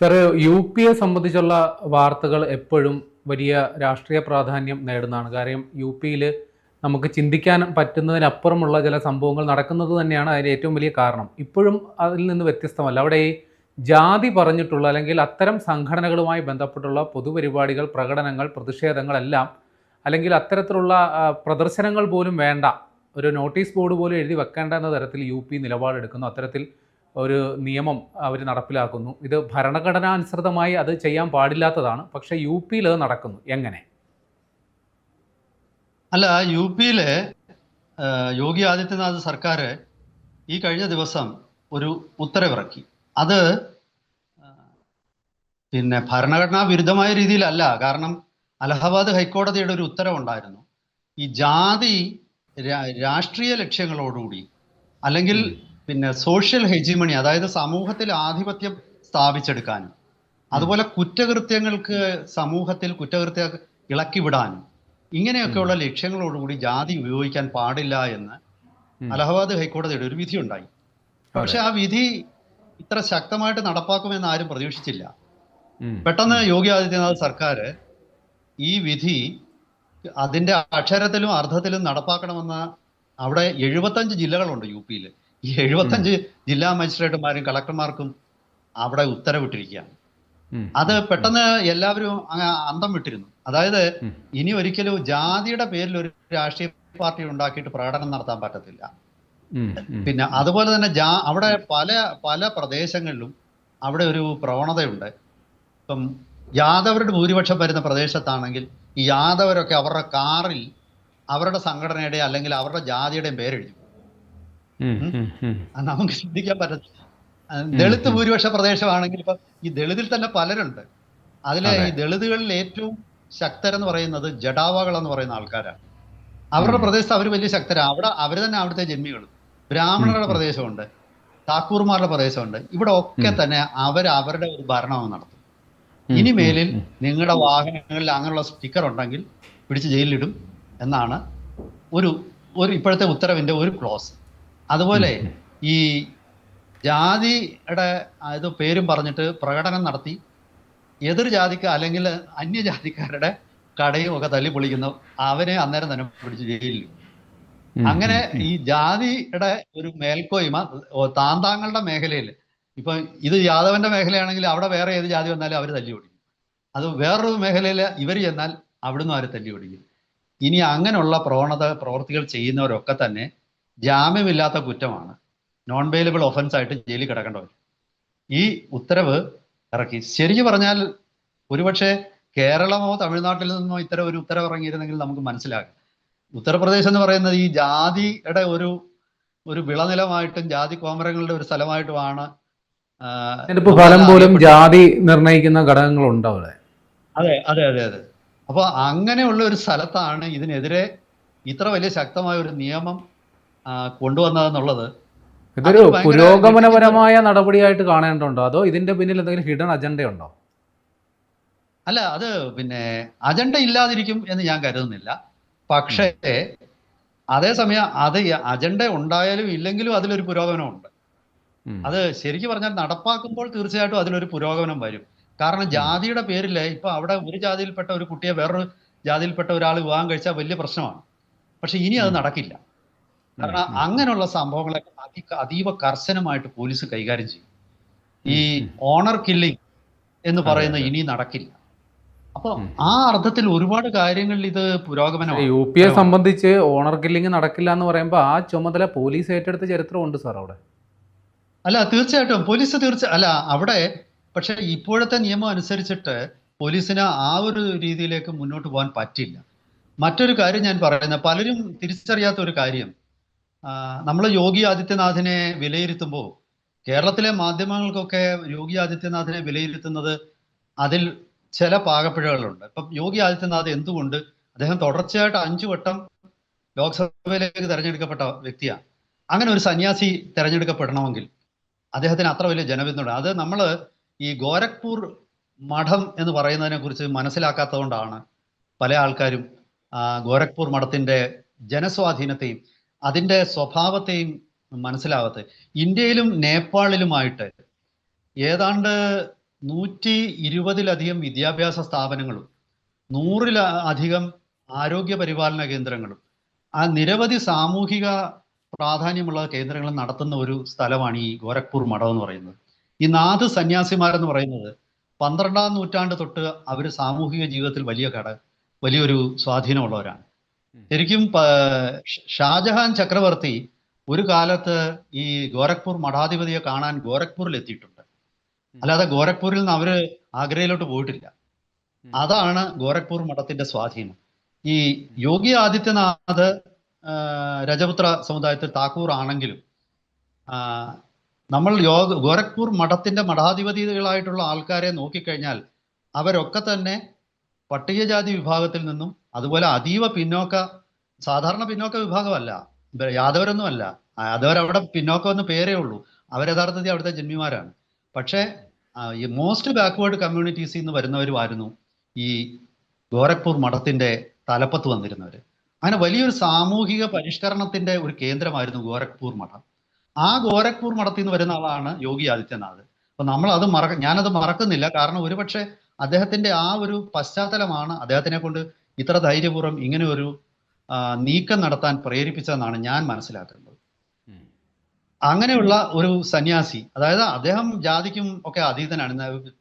Sir you P A സംബന്ധിച്ചുള്ള വാർത്തകൾ എപ്പോഴും വലിയ രാഷ്ട്രീയ പ്രാധാന്യം നേടുന്നതാണ്. കാര്യം യു പിയിൽ നമുക്ക് ചിന്തിക്കാൻ പറ്റുന്നതിനപ്പുറമുള്ള ചില സംഭവങ്ങൾ നടക്കുന്നത് തന്നെയാണ് അതിന് ഏറ്റവും വലിയ കാരണം. ഇപ്പോഴും അതിൽ നിന്ന് വ്യത്യസ്തമല്ല. അവിടെ ഈ ജാതി പറഞ്ഞിട്ടുള്ള അല്ലെങ്കിൽ അത്തരം സംഘടനകളുമായി ബന്ധപ്പെട്ടുള്ള പൊതുപരിപാടികൾ പ്രകടനങ്ങൾ പ്രതിഷേധങ്ങളെല്ലാം അല്ലെങ്കിൽ അത്തരത്തിലുള്ള പ്രദർശനങ്ങൾ പോലും വേണ്ട ഒരു നോട്ടീസ് ബോർഡ് പോലും എഴുതി വെക്കേണ്ട എന്ന തരത്തിൽ യു പി നിലപാടെടുക്കുന്നു. അത്തരത്തിൽ ഒരു നിയമം അവർ നടപ്പിലാക്കുന്നു. ഇത് ഭരണഘടനാനുസൃതമായി അത് ചെയ്യാൻ പാടില്ലാത്തതാണ്. പക്ഷേ യു പിയിൽ അത് നടക്കുന്നു. എങ്ങനെ? അല്ല യു പിയിലെ യോഗി ആദിത്യനാഥ് സർക്കാർ ഈ കഴിഞ്ഞ ദിവസം ഒരു ഉത്തരവിറക്കി. അത് പിന്നെ ഭരണഘടനാ വിരുദ്ധമായ രീതിയിലല്ല. കാരണം അലഹബാദ് ഹൈക്കോടതിയുടെ ഒരു ഉത്തരവുണ്ടായിരുന്നു. ഈ ജാതി രാഷ്ട്രീയ ലക്ഷ്യങ്ങളോടുകൂടി അല്ലെങ്കിൽ പിന്നെ സോഷ്യൽ ഹെജിമണി അതായത് സമൂഹത്തിൽ ആധിപത്യം സ്ഥാപിച്ചെടുക്കാനും അതുപോലെ കുറ്റകൃത്യങ്ങൾക്ക് സമൂഹത്തിൽ കുറ്റകൃത്യ ഇളക്കി വിടാനും ഇങ്ങനെയൊക്കെയുള്ള ലക്ഷ്യങ്ങളോടുകൂടി ജാതി ഉപയോഗിക്കാൻ പാടില്ല എന്ന് അലഹബാദ് ഹൈക്കോടതിയുടെ ഒരു വിധി ഉണ്ടായി. പക്ഷെ ആ വിധി ഇത്ര ശക്തമായിട്ട് നടപ്പാക്കുമെന്ന് ആരും പ്രതീക്ഷിച്ചില്ല. പെട്ടെന്ന് യോഗി ആദിത്യനാഥ് സർക്കാർ ഈ വിധി അതിന്റെ അക്ഷരത്തിലും അർത്ഥത്തിലും നടപ്പാക്കണമെന്ന് അവിടെ എഴുപത്തഞ്ച് ജില്ലകളുണ്ട് യു പിയിൽ ഈ എഴുപത്തഞ്ച് ജില്ലാ മജിസ്ട്രേറ്റുമാരും കളക്ടർമാർക്കും അവിടെ ഉത്തരവിട്ടിരിക്കുകയാണ്. അത് പെട്ടെന്ന് എല്ലാവരും അങ്ങ് അന്തം വിട്ടിരുന്നു. അതായത് ഇനി ഒരിക്കലും ജാതിയുടെ പേരിൽ ഒരു രാഷ്ട്രീയ പാർട്ടി ഉണ്ടാക്കിയിട്ട് പ്രകടനം നടത്താൻ പറ്റത്തില്ല. പിന്നെ അതുപോലെ തന്നെ ജാ അവിടെ പല പല പ്രദേശങ്ങളിലും അവിടെ ഒരു പ്രവണതയുണ്ട്. ഇപ്പം യാദവരുടെ ഭൂരിപക്ഷം വരുന്ന പ്രദേശത്താണെങ്കിൽ ഈ യാദവരൊക്കെ അവരുടെ കാറിൽ അവരുടെ സംഘടനയുടെ അല്ലെങ്കിൽ അവരുടെ ജാതിയുടെയും പേരെഴുതി നമുക്ക് ചിന്തിക്കാൻ പറ്റത്തില്ല. ദളിത് ഭൂരിപക്ഷ പ്രദേശമാണെങ്കിൽ ഇപ്പൊ ഈ ദളിതിൽ തന്നെ പലരുണ്ട്. അതിലെ ഈ ദളിതുകളിൽ ഏറ്റവും ശക്തരെന്ന് പറയുന്നത് ജഡാവകൾ എന്ന് പറയുന്ന ആൾക്കാരാണ്. അവരുടെ. പ്രദേശത്ത് അവർ വലിയ ശക്തരാണ് അവിടെ അവർ തന്നെ അവിടുത്തെ ജന്മികൾ. ബ്രാഹ്മണരുടെ. പ്രദേശമുണ്ട്. താക്കൂർമാരുടെ പ്രദേശമുണ്ട്. ഇവിടെ ഒക്കെ തന്നെ അവർ അവരുടെ ഒരു ഭരണം നടത്തും. ഇനി മേലിൽ നിങ്ങളുടെ വാഹനങ്ങളിൽ അങ്ങനെയുള്ള സ്റ്റിക്കർ ഉണ്ടെങ്കിൽ പിടിച്ച് ജയിലിലിടും എന്നാണ് ഒരു ഒരു ഇപ്പോഴത്തെ ഉത്തരവിന്റെ ഒരു ക്ലോസ് അതുപോലെ ഈ ജാതിയുടെ ഇത് പേരും പറഞ്ഞിട്ട് പ്രകടനം നടത്തി എതിർ ജാതിക്ക് അല്ലെങ്കിൽ അന്യജാതിക്കാരുടെ കടയും ഒക്കെ തല്ലി പൊളിക്കുന്നു. അവനെ അന്നേരം തന്നെ പിടിച്ച് ജയിലിൽ അങ്ങനെ ഈ ജാതിയുടെ ഒരു മേൽക്കോയ്മ താന്താങ്ങളുടെ മേഖലയിൽ ഇപ്പൊ ഇത് യാദവന്റെ മേഖലയാണെങ്കിൽ അവിടെ വേറെ ഏത് ജാതി വന്നാലും അവർ തല്ലി ഓടിക്കും. അത് വേറൊരു മേഖലയിൽ ഇവർ ചെന്നാൽ അവിടുന്ന് അവർ തല്ലി ഓടിക്കും. ഇനി അങ്ങനെയുള്ള പ്രവണത പ്രവർത്തികൾ ചെയ്യുന്നവരൊക്കെ തന്നെ ജാമ്യമില്ലാത്ത കുറ്റമാണ്. നോൺ ബെയിലബിൾ ഒഫൻസ് ആയിട്ട് ജയിലിൽ കിടക്കേണ്ടവർ ഈ ഉത്തരവ് ഇറക്കി. ശരിക്കു പറഞ്ഞാൽ ഒരുപക്ഷെ കേരളമോ തമിഴ്നാട്ടിൽ നിന്നോ ഇത്തരം ഒരു ഉത്തരവ് ഇറങ്ങിയിരുന്നെങ്കിൽ നമുക്ക് മനസ്സിലാകും ഉത്തർപ്രദേശ് എന്ന് പറയുന്നത് ഈ ജാതിയുടെ ഒരു ഒരു വിളനിലമായിട്ടും ജാതി കോമരങ്ങളുടെ ഒരു സ്ഥലമായിട്ടുമാണ് ഫലം പോലും ജാതി നിർണയിക്കുന്ന ഘടകങ്ങളുണ്ട് അവിടെ? അതെ അതെ അതെ അതെ. അപ്പൊ അങ്ങനെയുള്ള ഒരു സ്ഥലത്താണ് ഇതിനെതിരെ ഇത്ര വലിയ ശക്തമായ ഒരു നിയമം കൊണ്ടുവന്നതെന്നുള്ളത്. ഇതൊരു പുരോഗമനപരമായ നടപടിയായിട്ട് കാണേണ്ടതുണ്ടോ? അതോ ഇതിന്റെ പിന്നിൽ എന്തെങ്കിലും ഹിഡൻ അജണ്ടയുണ്ടോ? അല്ല അത് പിന്നെ അജണ്ട ഇല്ലാതിരിക്കും എന്ന് ഞാൻ കരുതുന്നില്ല. പക്ഷേ അതേസമയം അത് അജണ്ട ഉണ്ടായാലും ഇല്ലെങ്കിലും അതിലൊരു പുരോഗമനമുണ്ട്. ഉണ്ട് അത് ശരിക്കും പറഞ്ഞാൽ നടപ്പാക്കുമ്പോൾ തീർച്ചയായിട്ടും അതിലൊരു പുരോഗമനം വരും. കാരണം ജാതിയുടെ പേരിൽ ഇപ്പൊ അവിടെ ഒരു ജാതിയിൽപ്പെട്ട ഒരു കുട്ടിയെ വേറൊരു ജാതിയിൽപ്പെട്ട ഒരാൾ വിവാഹം കഴിച്ചാൽ വലിയ പ്രശ്നമാണ്. പക്ഷെ ഇനി അത് നടക്കില്ല. കാരണം. അങ്ങനെയുള്ള സംഭവങ്ങളൊക്കെ അതി അതീവ കർശനമായിട്ട് പോലീസ് കൈകാര്യം ചെയ്യും. ഈ ഓണർ കില്ലിംഗ് എന്ന് പറയുന്ന ഇനി നടക്കില്ല. അപ്പൊ ആ അർത്ഥത്തിൽ ഒരുപാട് കാര്യങ്ങളിൽ ഇത് പുരോഗമനമാണ്. യു പി എ സംബന്ധിച്ച് ഓണർ കില്ലിംഗ് നടക്കില്ല എന്ന് പറയുമ്പോൾ ആ ചുമതല പോലീസ് ഏറ്റെടുത്ത ചരിത്രമുണ്ട് സാർ അവിടെ. അല്ല തീർച്ചയായിട്ടും. പോലീസ് തീർച്ച അല്ല അവിടെ പക്ഷെ ഇപ്പോഴത്തെ നിയമം അനുസരിച്ചിട്ട് പോലീസിന് ആ ഒരു രീതിയിലേക്ക് മുന്നോട്ട് പോകാൻ പറ്റില്ല. മറ്റൊരു കാര്യം ഞാൻ പറയുന്നത് പലരും തിരിച്ചറിയാത്ത ഒരു കാര്യം. നമ്മൾ യോഗി ആദിത്യനാഥിനെ വിലയിരുത്തുമ്പോൾ കേരളത്തിലെ മാധ്യമങ്ങൾക്കൊക്കെ യോഗി ആദിത്യനാഥിനെ വിലയിരുത്തുന്നത് അതിൽ ചില പാകപ്പിഴകളുണ്ട്. ഇപ്പം യോഗി ആദിത്യനാഥ് എന്തുകൊണ്ട് അദ്ദേഹം തുടർച്ചയായിട്ട് അഞ്ചു വട്ടം ലോക്സഭയിലേക്ക് തെരഞ്ഞെടുക്കപ്പെട്ട വ്യക്തിയാണ്. അങ്ങനെ ഒരു സന്യാസി തെരഞ്ഞെടുക്കപ്പെടണമെങ്കിൽ അദ്ദേഹത്തിന് അത്ര വലിയ ജനപിന്തുണ. അത് നമ്മൾ ഈ ഗോരഖ്പൂർ മഠം എന്ന് പറയുന്നതിനെ കുറിച്ച് മനസ്സിലാക്കാത്തതുകൊണ്ടാണ് പല ആൾക്കാരും ഗോരഖ്പൂർ മഠത്തിന്റെ ജനസ്വാധീനത്തെയും അതിന്റെ സ്വഭാവത്തെയും മനസ്സിലാവാത്തത് ഇന്ത്യയിലും നേപ്പാളിലുമായിട്ട് ഏതാണ്ട് നൂറ്റി ഇരുപതിലധികം വിദ്യാഭ്യാസ സ്ഥാപനങ്ങളും നൂറിലധികം ആരോഗ്യ പരിപാലന കേന്ദ്രങ്ങളും. ആ നിരവധി സാമൂഹിക പ്രാധാന്യമുള്ള കേന്ദ്രങ്ങൾ നടത്തുന്ന ഒരു സ്ഥലമാണ് ഈ ഗോരഖ്പൂർ മഠം എന്ന് പറയുന്നത്. ഈ നാഥ് സന്യാസിമാരെന്ന് പറയുന്നത് പന്ത്രണ്ടാം നൂറ്റാണ്ട് തൊട്ട് അവർ സാമൂഹിക ജീവിതത്തിൽ വലിയ കട വലിയൊരു സ്വാധീനമുള്ളവരാണ്. ശരിക്കും ഷാജഹാൻ ചക്രവർത്തി ഒരു കാലത്ത് ഈ ഗോരഖ്പൂർ മഠാധിപതിയെ കാണാൻ ഗോരഖ്പൂരിൽ എത്തിയിട്ടുണ്ട് അല്ലാതെ ഗോരഖ്പൂരിൽ നിന്ന് അവർ ആഗ്രയിലോട്ട് പോയിട്ടില്ല. അതാണ് ഗോരഖ്പൂർ മഠത്തിന്റെ സ്വാധീനം. ഈ യോഗി ആദിത്യനാഥ് രജപുത്ര സമുദായത്തിൽ താക്കൂർ ആണെങ്കിലും നമ്മൾ യോഗ ഗോരഖ്പൂർ മഠത്തിന്റെ മഠാധിപതികളായിട്ടുള്ള ആൾക്കാരെ നോക്കിക്കഴിഞ്ഞാൽ അവരൊക്കെ തന്നെ പട്ടികജാതി വിഭാഗത്തിൽ നിന്നും അതുപോലെ അതീവ പിന്നോക്ക സാധാരണ പിന്നോക്ക വിഭാഗമല്ല. യാദവരൊന്നുമല്ല. യാദവരവിടെ പിന്നോക്കം എന്ന് പേരേ ഉള്ളൂ. അവർ യഥാർത്ഥത്തിൽ അവിടുത്തെ ജന്മിമാരാണ്. പക്ഷേ ഈ മോസ്റ്റ് ബാക്ക്വേർഡ് കമ്മ്യൂണിറ്റീസിൽ നിന്ന് വരുന്നവരുമായിരുന്നു ഈ ഗോരഖ്പൂർ മഠത്തിന്റെ തലപ്പത്ത് വന്നിരുന്നവർ അങ്ങനെ വലിയൊരു സാമൂഹിക പരിഷ്കരണത്തിന്റെ ഒരു കേന്ദ്രമായിരുന്നു ഗോരഖ്പൂർ മഠം. ആ ഗോരഖ്പൂർ മഠത്തിൽ നിന്ന് വരുന്ന ആളാണ് യോഗി ആദിത്യനാഥ്. അപ്പൊ നമ്മൾ അത് മറക്ക ഞാനത് മറക്കുന്നില്ല. കാരണം ഒരുപക്ഷെ അദ്ദേഹത്തിന്റെ ആ ഒരു പശ്ചാത്തലമാണ് അദ്ദേഹത്തിനെ കൊണ്ട് ഇത്ര ധൈര്യപൂർവം ഇങ്ങനെ ഒരു നീക്കം നടത്താൻ പ്രേരിപ്പിച്ചതെന്നാണ് ഞാൻ മനസ്സിലാക്കുന്നത്. അങ്ങനെയുള്ള ഒരു സന്യാസി അതായത് അദ്ദേഹം ജാതിക്കും ഒക്കെ അതീതനാണ്.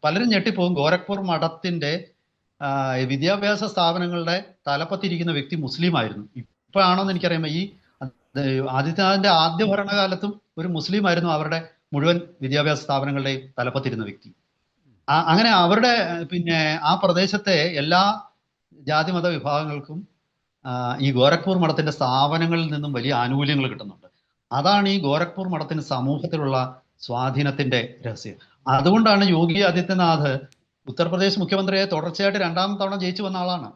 പലരും ഞെട്ടിപ്പോകും. ഗോരഖ്പൂർ മഠത്തിന്റെ വിദ്യാഭ്യാസ സ്ഥാപനങ്ങളുടെ തലപ്പത്തിരിക്കുന്ന വ്യക്തി മുസ്ലിം ആയിരുന്നു ഇപ്പോഴാണോന്ന് എനിക്കറിയാം ഈ ആദിത്യനാഥിന്റെ ആദ്യ ഭരണകാലത്തും ഒരു മുസ്ലിം ആയിരുന്നു അവരുടെ മുഴുവൻ വിദ്യാഭ്യാസ സ്ഥാപനങ്ങളുടെയും തലപ്പത്തിരുന്ന വ്യക്തി. അങ്ങനെ അവരുടെ പിന്നെ ആ പ്രദേശത്തെ എല്ലാ ജാതിമത വിഭാഗങ്ങൾക്കും ഈ ഗോരഖ്പൂർ മഠത്തിന്റെ സ്ഥാപനങ്ങളിൽ നിന്നും വലിയ ആനുകൂല്യങ്ങൾ കിട്ടുന്നുണ്ട്. അതാണ് ഈ ഗോരഖ്പൂർ മഠത്തിന് സമൂഹത്തിലുള്ള സ്വാധീനത്തിന്റെ രഹസ്യം. അതുകൊണ്ടാണ് യോഗി ആദിത്യനാഥ് ഉത്തർപ്രദേശ് മുഖ്യമന്ത്രിയെ തുടർച്ചയായിട്ട് രണ്ടാം തവണ ജയിച്ചു വന്ന ആളാണ്.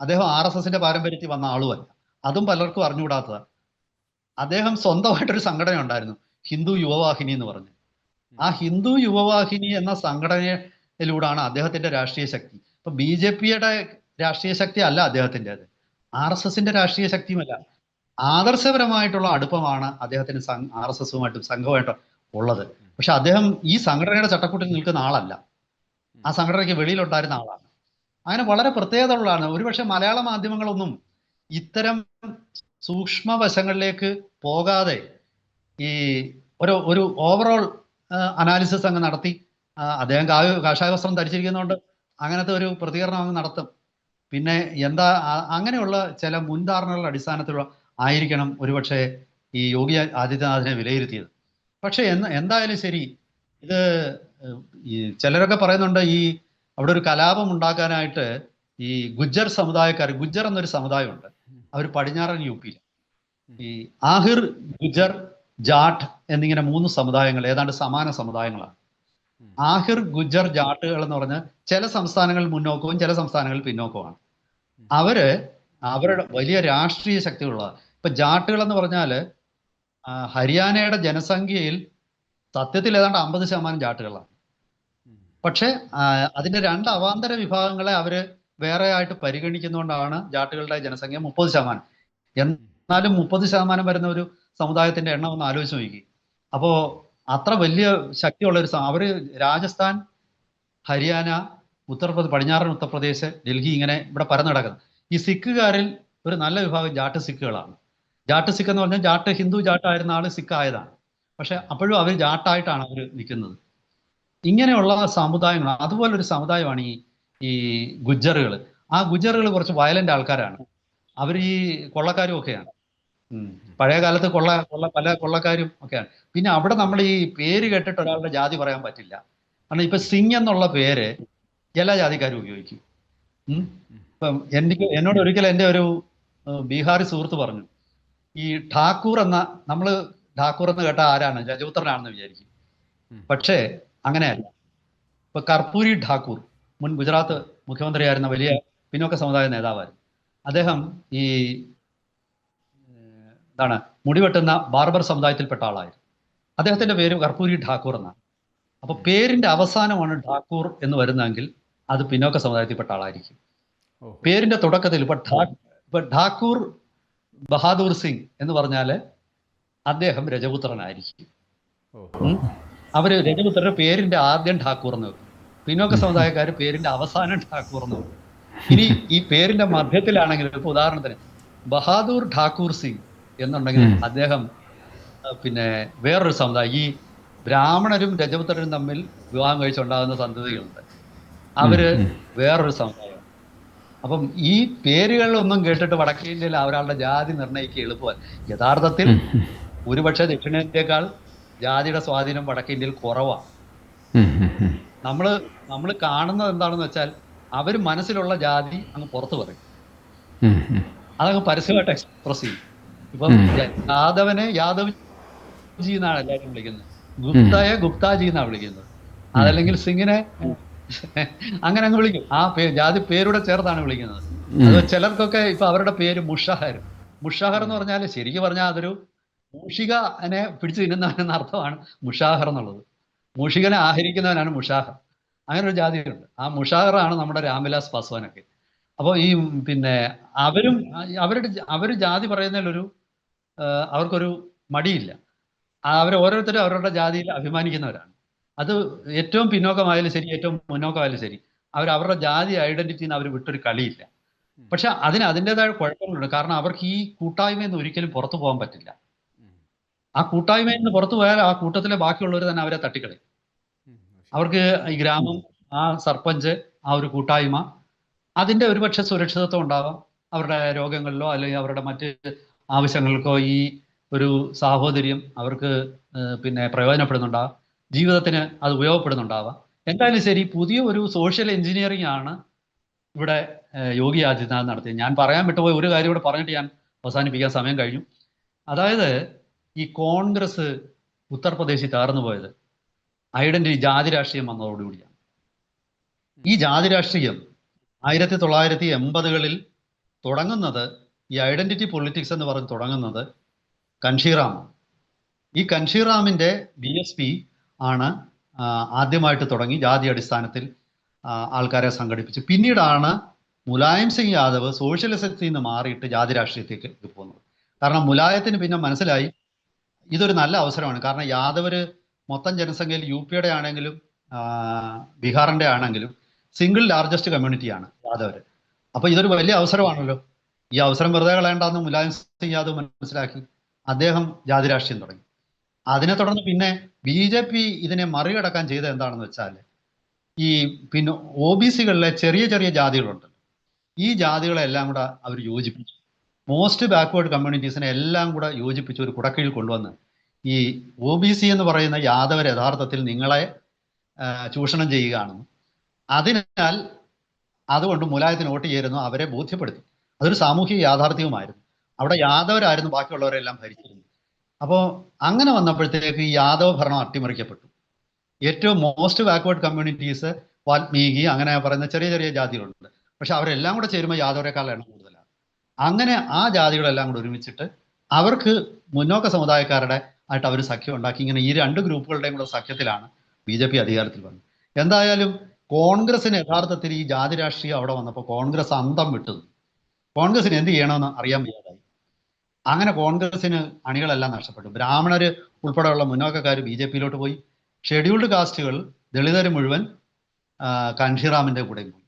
അദ്ദേഹം ആർ എസ് എസിന്റെ പാരമ്പര്യത്തിൽ വന്ന ആളുമല്ല. അതും പലർക്കും അറിഞ്ഞുകൂടാത്തതാണ് അദ്ദേഹം സ്വന്തമായിട്ടൊരു സംഘടന ഉണ്ടായിരുന്നു. ഹിന്ദു യുവവാഹിനി എന്ന് പറഞ്ഞ്. ആ ഹിന്ദു യുവവാഹിനി എന്ന സംഘടനയിലൂടെയാണ് അദ്ദേഹത്തിന്റെ രാഷ്ട്രീയ ശക്തി. ഇപ്പൊ ബി ജെ പിയുടെ രാഷ്ട്രീയ ശക്തി അല്ല അദ്ദേഹത്തിന്റെത്. ആർ എസ് എസിന്റെ രാഷ്ട്രീയ ശക്തിയുമല്ല. ആദർശപരമായിട്ടുള്ള അടുപ്പമാണ് അദ്ദേഹത്തിന് ആർ എസ് എസുമായിട്ടും സംഘവുമായിട്ടും ഉള്ളത്. പക്ഷെ അദ്ദേഹം ഈ സംഘടനയുടെ ചട്ടക്കൂട്ടിൽ നിൽക്കുന്ന ആളല്ല. ആ സംഘടനയ്ക്ക് വെളിയിലുണ്ടായിരുന്ന ആളാണ്. അങ്ങനെ വളരെ പ്രത്യേകത ഉള്ളതാണ് ഒരുപക്ഷെ മലയാള മാധ്യമങ്ങളൊന്നും ഇത്തരം സൂക്ഷ്മ വശങ്ങളിലേക്ക് പോകാതെ ഈ ഒരു ഒരു ഓവറോൾ അനാലിസിസ് അങ്ങ് നടത്തി അദ്ദേഹം കാവ്യ കാഷായ വസ്ത്രം ധരിച്ചിരിക്കുന്നതുകൊണ്ട് അങ്ങനത്തെ ഒരു പ്രതികരണം അങ്ങ് നടത്തും. പിന്നെ എന്താ അങ്ങനെയുള്ള ചില മുൻധാരണകളുടെ അടിസ്ഥാനത്തിലുള്ള ആയിരിക്കണം ഒരുപക്ഷെ ഈ യോഗി ആദിത്യനാഥിനെ വിലയിരുത്തിയത്. പക്ഷെ എന്ന് എന്തായാലും ശരി ഇത് ഈ ചിലരൊക്കെ പറയുന്നുണ്ട് ഈ അവിടെ ഒരു കലാപം ഉണ്ടാക്കാനായിട്ട് ഈ ഗുജ്ജർ സമുദായക്കാർ ഗുജ്ജർ എന്നൊരു സമുദായമുണ്ട് അവർ പടിഞ്ഞാറൻ യു പിയിൽ ഈ ആഹിർ ഗുജ്ജർ ജാട്ട് എന്നിങ്ങനെ മൂന്ന് സമുദായങ്ങൾ ഏതാണ്ട് സമാന സമുദായങ്ങളാണ്. ആഹിർ ഗുജർ ജാട്ടുകൾ എന്ന് പറഞ്ഞ ചില സംസ്ഥാനങ്ങൾ മുന്നോക്കവും ചില സംസ്ഥാനങ്ങൾ പിന്നോക്കവുമാണ്. അവർ അവരുടെ വലിയ രാഷ്ട്രീയ ശക്തികളുള്ളതാണ്. ഇപ്പൊ ജാട്ടുകൾ എന്ന് പറഞ്ഞാൽ ഹരിയാനയുടെ ജനസംഖ്യയിൽ സത്യത്തിൽ ഏതാണ്ട് അമ്പത് ശതമാനം ജാട്ടുകളാണ്. പക്ഷെ അതിന്റെ രണ്ട് അവാന്തര വിഭാഗങ്ങളെ അവർ വേറെ ആയിട്ട് പരിഗണിക്കുന്നതുകൊണ്ടാണ് ജാട്ടുകളുടെ ജനസംഖ്യ മുപ്പത് ശതമാനം. എന്നാലും മുപ്പത് ശതമാനം വരുന്ന ഒരു സമുദായത്തിന്റെ എണ്ണം ഒന്ന് ആലോചിച്ച് നോക്കി. അപ്പോ അത്ര വലിയ ശക്തിയുള്ള ഒരു അവർ രാജസ്ഥാൻ ഹരിയാന ഉത്തർപ്രദേശ് പടിഞ്ഞാറൻ ഉത്തർപ്രദേശ് ഡൽഹി ഇങ്ങനെ ഇവിടെ പരന്നു ഈ സിഖുകാരിൽ ഒരു നല്ല വിഭാഗം ജാട്ട് സിഖുകളാണ്. ജാട്ട് സിഖ് എന്ന് പറഞ്ഞാൽ ജാട്ട് ഹിന്ദു ജാട്ടായിരുന്ന ആൾ സിഖ് ആയതാണ്. പക്ഷെ അപ്പോഴും അവർ ജാട്ടായിട്ടാണ് അവർ നിൽക്കുന്നത്. ഇങ്ങനെയുള്ള സമുദായങ്ങൾ അതുപോലെ ഒരു സമുദായമാണ് ഈ ഈ ഗുജ്ജറുകൾ ആ ഗുജ്ജറുകൾ കുറച്ച് വയലന്റ് ആൾക്കാരാണ്. അവർ ഈ കൊള്ളക്കാരും ഒക്കെയാണ്. പഴയ കാലത്ത് കൊള്ള കൊള്ള പല കൊള്ളക്കാരും ഒക്കെയാണ്. പിന്നെ അവിടെ നമ്മൾ ഈ പേര് കേട്ടിട്ട് ഒരാളുടെ ജാതി പറയാൻ പറ്റില്ല. കാരണം ഇപ്പൊ സിംഗ് എന്നുള്ള പേര് എല്ലാ ജാതിക്കാരും ഉപയോഗിക്കും. ഇപ്പം എനിക്ക് എന്നോട് ഒരിക്കൽ എന്റെ ഒരു ബീഹാറി സുഹൃത്ത് പറഞ്ഞു ഈ ഠാക്കൂർ എന്ന നമ്മൾ ഠാക്കൂർ എന്ന് കേട്ട ആരാണ്? രജപുത്രനാണെന്ന് വിചാരിക്കും. പക്ഷേ അങ്ങനെയല്ല. ഇപ്പൊ കർപ്പൂരി ഠാക്കൂർ മുൻ ഗുജറാത്ത് മുഖ്യമന്ത്രിയായിരുന്ന വലിയ പിന്നോക്ക സമുദായ നേതാവായിരുന്നു. അദ്ദേഹം ഈ എന്താണ് മുടിവെട്ടുന്ന ബാർബർ സമുദായത്തിൽപ്പെട്ട ആളായിരുന്നു. അദ്ദേഹത്തിന്റെ പേര് കർപ്പൂരി ഠാക്കൂർ എന്നാണ്. അപ്പൊ പേരിന്റെ അവസാനമാണ് ഠാക്കൂർ എന്ന് വരുന്നതെങ്കിൽ അത് പിന്നോക്ക സമുദായത്തിൽപ്പെട്ട ആളായിരിക്കും. പേരിന്റെ തുടക്കത്തിൽ ഇപ്പൊ ഇപ്പൊ ഠാക്കൂർ ബഹാദൂർ സിംഗ് എന്ന് പറഞ്ഞാൽ അദ്ദേഹം രജപുത്രനായിരിക്കും. അവർ രജപുത്രന്റെ പേരിന്റെ ആദ്യം ഠാക്കൂർ എന്ന് വെക്കും. പിന്നോക്ക സമുദായക്കാർ പേരിന്റെ അവസാനം ഠാക്കൂർ എന്ന് വെക്കും. ഇനി ഈ പേരിന്റെ മധ്യത്തിലാണെങ്കിൽ ഇപ്പൊ ഉദാഹരണത്തിന് ബഹാദൂർ ഠാക്കൂർ സിംഗ് എന്നുണ്ടെങ്കിൽ അദ്ദേഹം പിന്നെ വേറൊരു സമുദായം ഈ ബ്രാഹ്മണരും രജപുത്രരും തമ്മിൽ വിവാഹം കഴിച്ചുണ്ടാകുന്ന സന്തതികളുണ്ട് അവർ. വേറൊരു സമുദായം അപ്പം ഈ പേരുകളിലൊന്നും കേട്ടിട്ട് വടക്കേ ഇന്ത്യയിൽ അവരാളുടെ ജാതി നിർണയിക്കുക എളുപ്പമല്ല യഥാർത്ഥത്തിൽ. ഒരുപക്ഷെ ദക്ഷിണേന്ത്യേക്കാൾ ജാതിയുടെ സ്വാധീനം വടക്കേ ഇന്ത്യയിൽ കുറവാണ്. നമ്മൾ നമ്മൾ കാണുന്നത് എന്താണെന്ന് വെച്ചാൽ അവർ മനസ്സിലുള്ള ജാതി അങ്ങ് പുറത്തു പറയും. അതങ്ങ് പരസ്യമായിട്ട് എക്സ്പ്രസ് ചെയ്യും ഇപ്പം യാദവനെ യാദവ് ജി എന്നാണ് എല്ലാവരും വിളിക്കുന്നത്. ഗുപ്തയെ ഗുപ്താജി എന്നാണ് വിളിക്കുന്നത്. അതല്ലെങ്കിൽ സിംഗിനെ അങ്ങനെ അങ്ങ് വിളിക്കും. ആ പേ ജാതി പേരുടെ ചേർത്താണ് വിളിക്കുന്നത്. അത് ചിലർക്കൊക്കെ ഇപ്പൊ അവരുടെ പേര് മുഷഹർ. മുഷഹർ എന്ന് പറഞ്ഞാൽ ശരിക്കും പറഞ്ഞാൽ അതൊരു മൂഷികനെ പിടിച്ചു തിന്നുന്നവനെന്ന അർത്ഥമാണ് മുഷാഹർ എന്നുള്ളത്. മൂഷികനെ ആഹരിക്കുന്നവനാണ് മുഷാഹർ. അങ്ങനെ ഒരു ജാതിയുണ്ട്. ആ മുഷാഹറാണ് നമ്മുടെ രാംവിലാസ് പാസ്വാനൊക്കെ. അപ്പോൾ ഈ പിന്നെ അവരും അവരുടെ അവർ ജാതി പറയുന്നതിലൊരു അവർക്കൊരു മടിയില്ല. അവർ ഓരോരുത്തരും അവരുടെ ജാതിയിൽ അഭിമാനിക്കുന്നവരാണ്. അത് ഏറ്റവും പിന്നോക്കമായാലും ശരി ഏറ്റവും മുന്നോക്കമായാലും ശരി. അവർ അവരുടെ ജാതി ഐഡന്റിറ്റിന്ന് അവർ വിട്ടൊരു കളിയില്ല. പക്ഷെ അതിന് അതിന്റെതായ കുഴപ്പങ്ങളുണ്ട്. കാരണം അവർക്ക് ഈ കൂട്ടായ്മയിൽ നിന്ന് ഒരിക്കലും പുറത്തു പോകാൻ പറ്റില്ല. ആ കൂട്ടായ്മയിൽ നിന്ന് പുറത്തു പോയാൽ ആ കൂട്ടത്തിലെ ബാക്കിയുള്ളവർ തന്നെ അവരെ തട്ടിക്കളയും. അവർക്ക് ഈ ഗ്രാമം ആ സർപ്പഞ്ച് ആ ഒരു കൂട്ടായ്മ അതിന്റെ ഒരുപക്ഷെ സുരക്ഷിതത്വം ഉണ്ടാവാം. അവരുടെ രോഗങ്ങളിലോ അല്ലെങ്കിൽ അവരുടെ മറ്റ് ആവശ്യങ്ങൾക്കോ ഈ ഒരു സാഹോദര്യം അവർക്ക് പിന്നെ പ്രയോജനപ്പെടുന്നുണ്ടാവാം ജീവിതത്തിന് അത് ഉപയോഗപ്പെടുന്നുണ്ടാവാം. എന്തായാലും ശരി പുതിയ ഒരു സോഷ്യൽ എഞ്ചിനീയറിംഗ് ആണ് ഇവിടെ യോഗി ആദിത്യനാഥ് നടത്തിയത്. ഞാൻ പറയാൻ വിട്ടുപോയ ഒരു കാര്യം കൂടെ പറഞ്ഞിട്ട് ഞാൻ അവസാനിപ്പിക്കാൻ സമയം കഴിഞ്ഞു. അതായത് ഈ കോൺഗ്രസ് ഉത്തർപ്രദേശിൽ തകർന്നു പോയത് ഐഡന്റിറ്റി ജാതി രാഷ്ട്രീയം വന്നതോടുകൂടിയാണ് ഈ ജാതി രാഷ്ട്രീയം ആയിരത്തി തൊള്ളായിരത്തി എൺപതുകളിൽ തുടങ്ങുന്നത് ഈ ഐഡന്റിറ്റി പൊളിറ്റിക്സ് എന്ന് പറഞ്ഞ് തുടങ്ങുന്നത് കൻഷീറാം. ഈ കൻഷീറാമിന്റെ ബി എസ് പി ആണ് ആദ്യമായിട്ട് തുടങ്ങി. ജാതി അടിസ്ഥാനത്തിൽ ആൾക്കാരെ സംഘടിപ്പിച്ചു. പിന്നീടാണ് മുലായം സിംഗ് യാദവ് സോഷ്യലിസത്തിൽ നിന്ന് മാറിയിട്ട് ജാതി രാഷ്ട്രീയത്തേക്ക് പോകുന്നത്. കാരണം മുലായത്തിന് പിന്നെ മനസ്സിലായി ഇതൊരു നല്ല അവസരമാണ്. കാരണം യാദവർ മൊത്തം ജനസംഖ്യയിൽ യു പിയുടെ ആണെങ്കിലും ബീഹാറിന്റെ ആണെങ്കിലും സിംഗിൾ ലാർജസ്റ്റ് കമ്മ്യൂണിറ്റിയാണ് യാദവർ അപ്പോൾ ഇതൊരു വലിയ അവസരമാണല്ലോ. ഈ അവസരം വെറുതെ കളയേണ്ടെന്ന് മുലായം സിംഗ് യാദവ് മനസ്സിലാക്കി. അദ്ദേഹം ജാതി രാഷ്ട്രീയം തുടങ്ങി. അതിനെ തുടർന്ന് പിന്നെ ബി ജെ പി ഇതിനെ മറികടക്കാൻ ചെയ്ത എന്താണെന്ന് വെച്ചാൽ ഈ പിന്നെ ഒ ബി സികളിലെ ചെറിയ ചെറിയ ജാതികളുണ്ട്. ഈ ജാതികളെല്ലാം കൂടെ അവർ യോജിപ്പിച്ചു. മോസ്റ്റ് ബാക്ക്വേർഡ് കമ്മ്യൂണിറ്റീസിനെ എല്ലാം കൂടെ യോജിപ്പിച്ച് ഒരു കുടക്കീഴിൽ കൊണ്ടുവന്ന് ഈ ഒ ബി സി എന്ന് പറയുന്ന യാദവർ യഥാർത്ഥത്തിൽ നിങ്ങളെ ചൂഷണം ചെയ്യുകയാണെന്ന്. അതിനാൽ അതുകൊണ്ട് മുലായത്തിന് വോട്ട് ചെയ്യരുന്നു അവരെ ബോധ്യപ്പെടുത്തി. അതൊരു സാമൂഹിക യാഥാർത്ഥ്യവുമായിരുന്നു. അവിടെ യാദവരായിരുന്നു ബാക്കിയുള്ളവരെല്ലാം ഭരിച്ചിരുന്നത്. അപ്പോൾ അങ്ങനെ വന്നപ്പോഴത്തേക്ക് ഈ യാദവ ഭരണം അട്ടിമറിക്കപ്പെട്ടു. ഏറ്റവും മോസ്റ്റ് ബാക്ക്വേർഡ് കമ്മ്യൂണിറ്റീസ് വാൽമീകി അങ്ങനെ പറയുന്ന ചെറിയ ചെറിയ ജാതികളുണ്ട്. പക്ഷെ അവരെല്ലാം കൂടെ ചേരുമ്പോൾ യാദവരെക്കാൾ എണ്ണം കൂടുതലാണ്. അങ്ങനെ ആ ജാതികളെല്ലാം കൂടെ ഒരുമിച്ചിട്ട് അവർക്ക് മുന്നോക്ക സമുദായക്കാരുടെ ആയിട്ട് അവർ സഖ്യം ഉണ്ടാക്കി. ഇങ്ങനെ ഈ രണ്ട് ഗ്രൂപ്പുകളുടെയും കൂടെ സഖ്യത്തിലാണ് ബി ജെ പി അധികാരത്തിൽ വന്നത്. എന്തായാലും കോൺഗ്രസിന് യഥാർത്ഥത്തിൽ ഈ ജാതി രാഷ്ട്രീയം അവിടെ വന്നപ്പോൾ കോൺഗ്രസ് അന്തം വിട്ടു. കോൺഗ്രസിന് എന്ത് ചെയ്യണമെന്ന് അറിയാൻ വയ്യാതായി. അങ്ങനെ കോൺഗ്രസിന് അണികളെല്ലാം നഷ്ടപ്പെട്ടു. ബ്രാഹ്മണർ ഉൾപ്പെടെയുള്ള മുന്നോക്കക്കാർ ബി ജെ പിയിലോട്ട് പോയി. ഷെഡ്യൂൾഡ് കാസ്റ്റുകൾ ദളിതർ മുഴുവൻ കൺഷിറാമിന്റെ കൂടെ പോയി.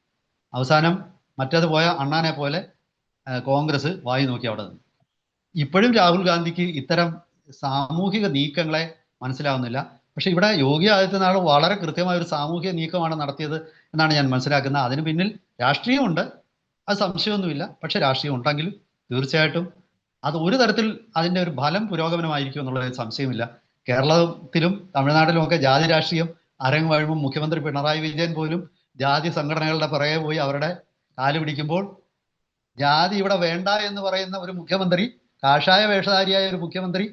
അവസാനം മറ്റേത് പോയ അണ്ണാനെ പോലെ കോൺഗ്രസ് വായി നോക്കി അവിടെ നിന്നു. ഇപ്പോഴും രാഹുൽ ഗാന്ധിക്ക് ഇത്തരം സാമൂഹിക നീക്കങ്ങളെ മനസ്സിലാവുന്നില്ല. പക്ഷെ ഇവിടെ യോഗി ആദിത്യനാഥ് വളരെ കൃത്യമായ ഒരു സാമൂഹിക നീക്കമാണ് നടത്തിയത് എന്നാണ് ഞാൻ മനസ്സിലാക്കുന്നത്. അതിന് പിന്നിൽ രാഷ്ട്രീയമുണ്ട്. അത് സംശയമൊന്നുമില്ല. പക്ഷെ രാഷ്ട്രീയം ഉണ്ടെങ്കിലും തീർച്ചയായിട്ടും അത് ഒരു തരത്തിൽ അതിന്റെ ഒരു ഫലം പുരോഗമനമായിരിക്കും എന്നുള്ളത് സംശയമില്ല. കേരളത്തിലും തമിഴ്നാട്ടിലും ഒക്കെ ജാതി രാഷ്ട്രീയം അരങ്ങ് വഴുമ്പും മുഖ്യമന്ത്രി പിണറായി വിജയൻ പോലും ജാതി സംഘടനകളുടെ പിറകെ പോയി അവരുടെ കാൽ പിടിക്കുമ്പോൾ ജാതി ഇവിടെ വേണ്ട എന്ന് പറയുന്ന ഒരു മുഖ്യമന്ത്രി കാഷായ വേഷധാരിയായ ഒരു മുഖ്യമന്ത്രി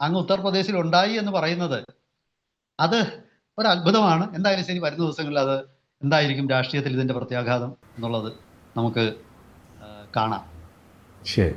അങ്ങ് ഉത്തർപ്രദേശിൽ ഉണ്ടായി എന്ന് പറയുന്നത് അത് ഒരു അത്ഭുതമാണ്. എന്തായാലും ശരി വരുന്ന ദിവസങ്ങളിൽ അത് എന്തായിരിക്കും രാഷ്ട്രീയത്തിൽ ഇതിന്റെ പ്രത്യാഘാതം എന്നുള്ളത്. നമുക്ക് കാണാം. ശരി.